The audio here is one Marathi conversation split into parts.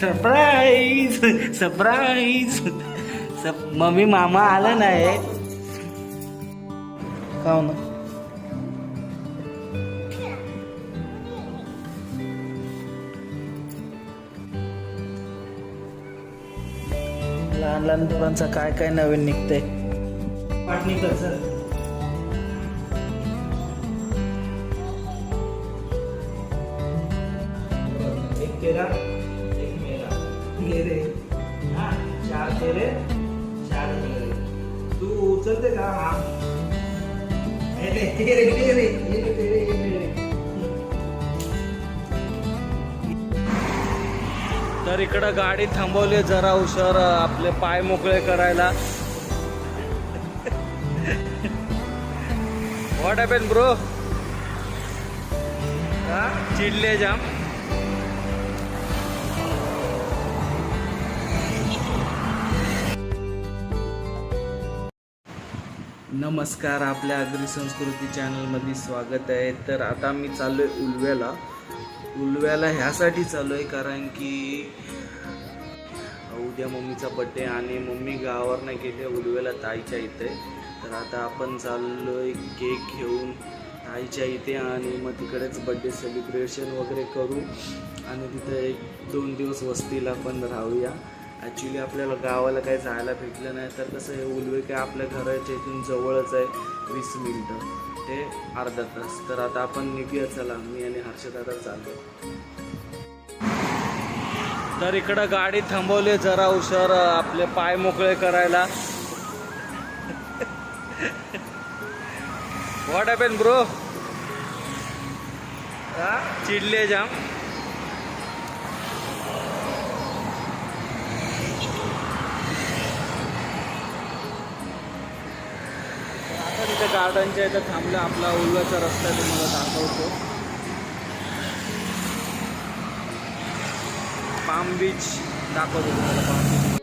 सरप्राईज सरप्राईज मम्मी मामा आला नाही. का हो ना? लहान लहान पोरांचं काय काय नवीन निघतंय? वाटणी कर सर एक तेरा चार चार तू उचलते का हा रे, रे, तर इकडं गाडी थांबवली जरा उशर आपले पाय मोकळे करायला. व्हॉट हॅपन ब्रो हा? चिडले जाम. नमस्कार आपल्या अग्री संस्कृती चॅनलमध्ये स्वागत आहे. तर आता मी चाललो आहे उलव्याला. उलव्याला ह्यासाठी चाललो आहे कारण की उद्या मम्मीचा बड्डे आणि मम्मी गावावर नाही गेली उलव्याला ताईच्या इथे. तर आता आपण चाललो आहे केक घेऊन ताईच्या इथे आणि मग तिकडेच बड्डे सेलिब्रेशन वगैरे करू. आणि तिथे एक दोन दिवस वस्तीला पण राहूया. ॲक्च्युली आपल्याला गावाला काही जायला भेटलं नाही तर कसं हे उलवे काय आपल्या घराच्या इथून जवळच आहे वीस मिनटं. ते अर्धा तास. तर आता आपण निघूया चला. मी आणि हर्षदादा चाललो. तर इकडं गाडी थांबवली जरा उशर आपले पाय मोकळे करायला. व्हॉट हॅपन ब्रो चिडले जाम. इथं गार्डनच्या इथं थांबलं आपला उल्हाचा रस्ता तुम्हाला दाखवतो. पाम बीच दाखवतो तुम्हाला पाम बीच.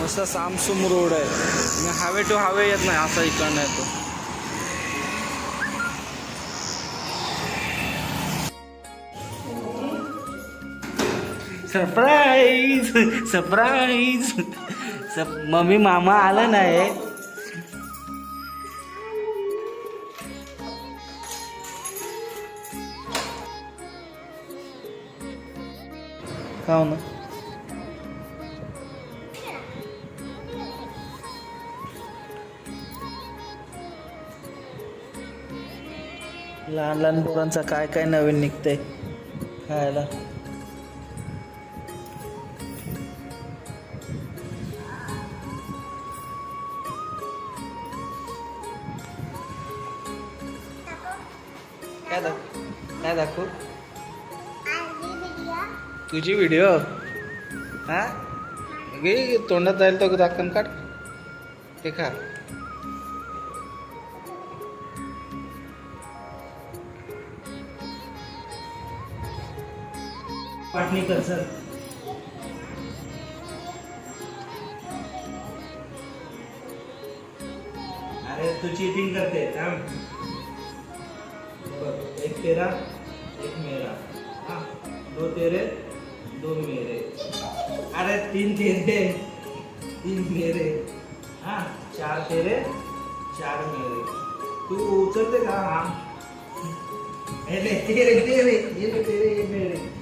मस्त सामसुम रोड आहे. हावे टू हावे येत नाही असा इकडनं येतो. सरप्राईज सरप्राईज मम्मी मामा आला नाही. का ना. लहान लहान पोरांचा काय काय नवीन निघतंय खायला? काय दाखव काय दाखवू? तुझी व्हिडिओ हा? घे तोंडात जाईल तो दाखवून काढ. ते खा. वाटणी कर सर. अरे तू चीटिंग करते थांब. बघ, एक तेरा एक मेरा. हाँ दो तेरे दो मेरे. अरे तीन तेरे तीन मेरे. हाँ चार तेरे चार मेरे. तू उचलते का? हाँ. तेरे तेरे ये तेरे ये मेरे.